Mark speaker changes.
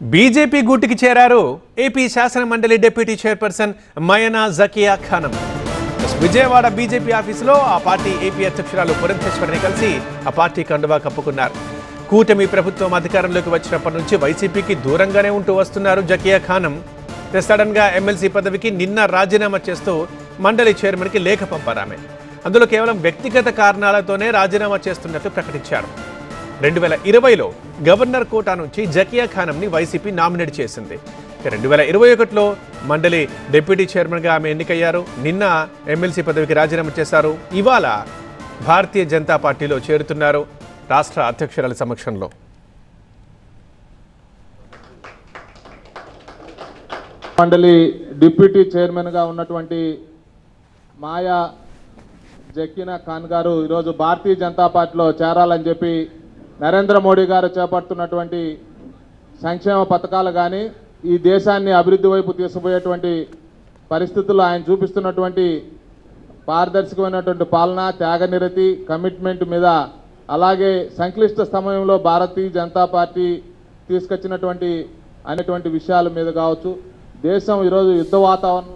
Speaker 1: BJP గూటికి చేరారు AP శాసన మండలి deputy chairperson Mayana Zakia Khanam. Vijayawada BJP ఆఫీసులో ఆ పార్టీ ఏపీ అధ్యక్షురాలు పురంధేశ్వరిని కలిసి ఆ పార్టీ కండువా కప్పుకున్నారు. కూటమి ప్రభుత్వం అధికారంలోకి వచ్చినప్పటి నుంచి వైసీపీకి దూరంగానే ఉంటూ వస్తున్నారు జకియా ఖానం. సడన్గా ఎమ్మెల్సీ పదవికి నిన్న రాజీనామా చేస్తూ మండలి చైర్మన్కి లేఖ పంపారు ఆమె అందులో కేవలం వ్యక్తిగత కారణాలతోనే రాజీనామా చేస్తున్నట్లు ప్రకటించారు. రెండు వేల ఇరవైలో గవర్నర్ కోటా నుంచి జకియా ఖానంని వైసీపీ నామినేట్ చేసింది. రెండు వేల ఇరవై ఒకటిలో మండలి డిప్యూటీ చైర్మన్గా ఆమె ఎన్నికయ్యారు. నిన్న ఎమ్మెల్సీ పదవికి రాజీనామా చేశారు. ఇవాళ భారతీయ జనతా పార్టీలో చేరుతున్నారు రాష్ట్ర అధ్యక్షురాల సమక్షంలో.
Speaker 2: మండలి డిప్యూటీ చైర్మన్గా ఉన్నటువంటి మాయా జక్కిన ఖాన్ గారు ఈరోజు భారతీయ జనతా పార్టీలో చేరాలని చెప్పి నరేంద్ర మోడీ గారు చేపడుతున్నటువంటి సంక్షేమ పథకాలు కానీ ఈ దేశాన్ని అభివృద్ధి వైపు తీసుకుపోయేటువంటి పరిస్థితుల్లో ఆయన చూపిస్తున్నటువంటి పారదర్శకమైనటువంటి పాలన త్యాగనిరతి కమిట్మెంట్ మీద అలాగే సంక్లిష్ట సమయంలో భారతీయ జనతా పార్టీ తీసుకొచ్చినటువంటి అనేటువంటి విషయాల మీద కావచ్చు. దేశం ఈరోజు యుద్ధ వాతావరణం